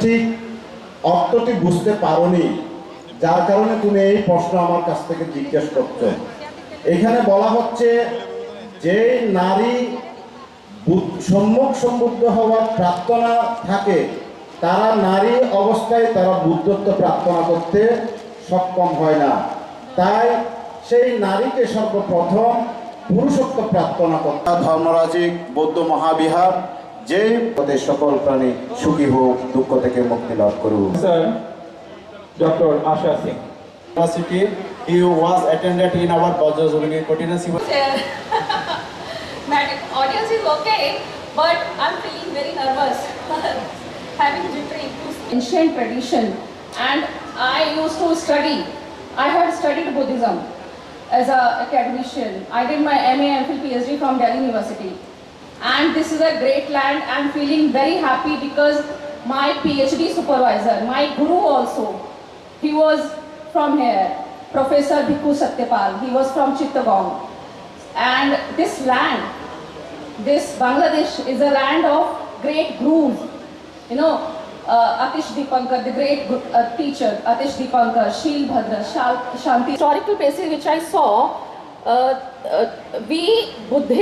ঠিক অর্থটি বুঝতে পারোনি। যার কারণে তুমি এই প্রশ্ন আমার কাছ থেকে জিজ্ঞেস করছ। এখানে বলা হচ্ছে যে নারী সম্মুখ সম্বুদ্ধ হওয়ার প্রার্থনা থাকে, তারা নারী অবস্থায় তারা বুদ্ধত্ব প্রার্থনা করতে সক্ষম হয় না। তাই সেই নারীকে সর্বপ্রথম পুরুষত্ব প্রার্থনা করতে ধর্মরাজিক বৌদ্ধ মহাবিহার যে পদে সকল প্রাণী সুখী হোক দুঃখ থেকে মুক্তি লাভ করুক Sir, Dr. Asha Singh. University. He was attended in our Bajajuligi Continuous Chair. Madam, audience is okay, but I'm feeling very nervous. Having jittery. Ancient tradition, and I used to study. I had studied Buddhism as a academician. I did my MA and PhD from Delhi University. And this is a great land. I'm feeling very happy because my PhD supervisor, my guru also, he was from here, Professor Bhikkhu Satyapal. He was from Chittagong. And this land, this Bangladesh is a land of great gurus. You know, uh, Atish Dipankar, the great uh, teacher, Atish Dipankar, Shil Bhadra, Shanti. Historical places which I saw, uh, uh, we Buddhists